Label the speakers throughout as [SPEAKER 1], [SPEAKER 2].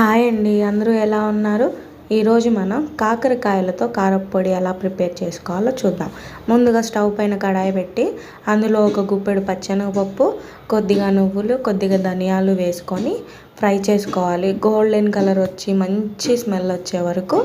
[SPEAKER 1] Hi అండి అందరూ ఎలా ఉన్నారు? ఈరోజు మనం కాకరకాయలతో కారప్పొడి ఎలా ప్రిపేర్ చేసుకోవాలో చూద్దాం. ముందుగా స్టవ్ పైన కడాయి పెట్టి అందులో ఒక గుప్పెడు పచ్చెనగపప్పు కొద్దిగా నువ్వులు కొద్దిగా ధనియాలు వేసుకొని ఫ్రై చేసుకోవాలి. గోల్డెన్ కలర్ వచ్చి మంచి స్మెల్ వచ్చే వరకు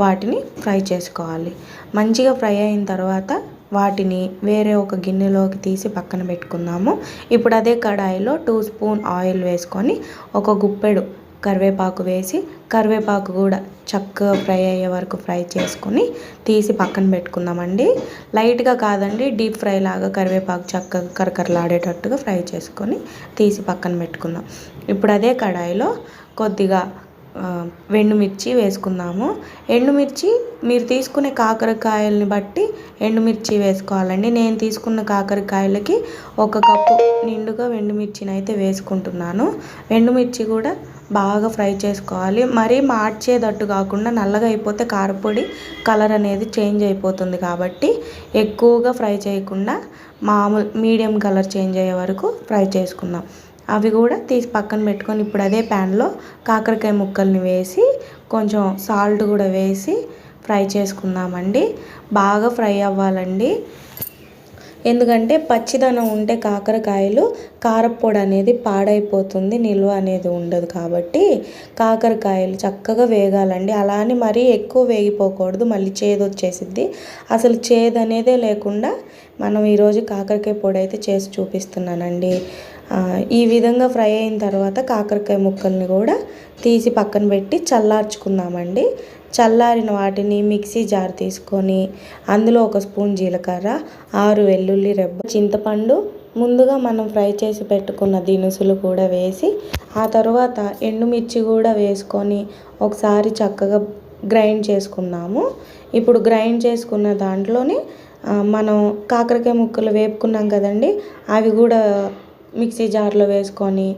[SPEAKER 1] వాటిని ఫ్రై చేసుకోవాలి. మంచిగా ఫ్రై అయిన తర్వాత వాటిని వేరే ఒక గిన్నెలోకి తీసి పక్కన పెట్టుకుందాము. ఇప్పుడు అదే కడాయిలో టూ స్పూన్ ఆయిల్ వేసుకొని ఒక గుప్పెడు కరివేపాకు వేసి కరివేపాకు కూడా చక్కగా ఫ్రై అయ్యే వరకు ఫ్రై చేసుకొని తీసి పక్కన పెట్టుకుందామండి. లైట్గా కాదండి డీప్ ఫ్రై లాగా కరివేపాకు చక్కగా కరకరలాడేటట్టుగా ఫ్రై చేసుకొని తీసి పక్కన పెట్టుకుందాం. ఇప్పుడు అదే కడాయిలో కొద్దిగా ఎండుమిర్చి వేసుకుందాము. ఎండుమిర్చి మీరు తీసుకునే కాకరకాయలని బట్టి ఎండుమిర్చి వేసుకోవాలండి. నేను తీసుకున్న కాకరకాయలకి ఒక కప్పు నిండుగా ఎండుమిర్చిని అయితే వేసుకుంటున్నాను. ఎండుమిర్చి కూడా బాగా ఫ్రై చేసుకోవాలి. మరీ మార్చేటట్టు కాకుండా నల్లగా అయిపోతే కారపొడి కలర్ అనేది చేంజ్ అయిపోతుంది కాబట్టి ఎక్కువగా ఫ్రై చేయకుండా మామూలు మీడియం కలర్ చేంజ్ అయ్యే వరకు ఫ్రై చేసుకుందాం. అవి కూడా తీసి పక్కన పెట్టుకొని ఇప్పుడు అదే ప్యాన్లో కాకరకాయ ముక్కల్ని వేసి కొంచెం సాల్ట్ కూడా వేసి ఫ్రై చేసుకుందామండి. బాగా ఫ్రై అవ్వాలండి. ఎందుకంటే పచ్చిదనం ఉంటే కాకరకాయలు కారప్పొడి అనేది పాడైపోతుంది నిల్వ అనేది ఉండదు కాబట్టి కాకరకాయలు చక్కగా వేగాలండి. అలానే మరీ ఎక్కువ వేగిపోకూడదు మళ్ళీ చేదు వచ్చేసిద్ది. అసలు చేదు అనేదే లేకుండా మనం ఈరోజు కాకరకాయ పొడి అయితే చేసి చూపిస్తున్నానండి. ఈ విధంగా ఫ్రై అయిన తర్వాత కాకరకాయ ముక్కల్ని కూడా తీసి పక్కన పెట్టి చల్లార్చుకుందామండి. చల్లారిన వాటిని మిక్సీ జార్ తీసుకొని అందులో ఒక స్పూన్ జీలకర్ర ఆరు వెల్లుల్లి రెబ్బ చింతపండు ముందుగా మనం ఫ్రై చేసి పెట్టుకున్న దినుసులు కూడా వేసి ఆ తర్వాత ఎండుమిర్చి కూడా వేసుకొని ఒకసారి చక్కగా గ్రైండ్ చేసుకున్నాము ఇప్పుడు గ్రైండ్ చేసుకున్న దాంట్లోనే మనం కాకరకాయ ముక్కలు వేపుకున్నాం కదండి అవి కూడా మిక్సీ జార్లో వేసుకొని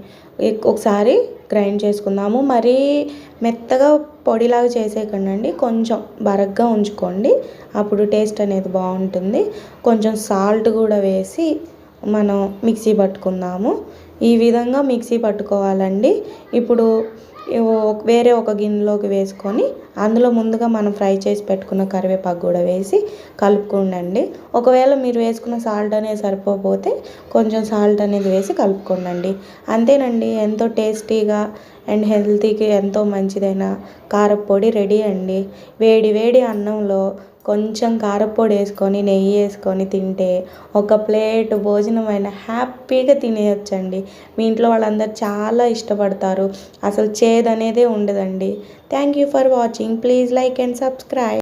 [SPEAKER 1] ఒకసారి గ్రైండ్ చేసుకుందాము. మరీ మెత్తగా పొడిలాగా చేసేయకండి కొంచెం బరగ్గా ఉంచుకోండి. అప్పుడు టేస్ట్ అనేది బాగుంటుంది. కొంచెం సాల్ట్ కూడా వేసి మనం మిక్సీ పట్టుకుందాము. ఈ విధంగా మిక్సీ పట్టుకోవాలండి. ఇప్పుడు వేరే ఒక గిన్నెలోకి వేసుకొని అందులో ముందుగా మనం ఫ్రై చేసి పెట్టుకున్న కరివేపాకు కూడా వేసి కలుపుకోండి ఒకవేళ మీరు వేసుకున్న సాల్ట్ అనేది సరిపోతే కొంచెం సాల్ట్ అనేది వేసి కలుపుకోండి అంతేనండి ఎంతో టేస్టీగా అండ్ హెల్తీకి ఎంతో మంచిదైన కారపొడి రెడీ అండి. వేడి వేడి అన్నంలో కొంచెం కారపొడి వేసుకొని నెయ్యి వేసుకొని తింటే ఒక ప్లేట్ భోజనం అయినా హ్యాపీగా తినేయొచ్చండి. మీ ఇంట్లో వాళ్ళందరూ చాలా ఇష్టపడతారు. అసలు చేదు అనేదే ఉండదండి. Thank you for watching. Please like and subscribe.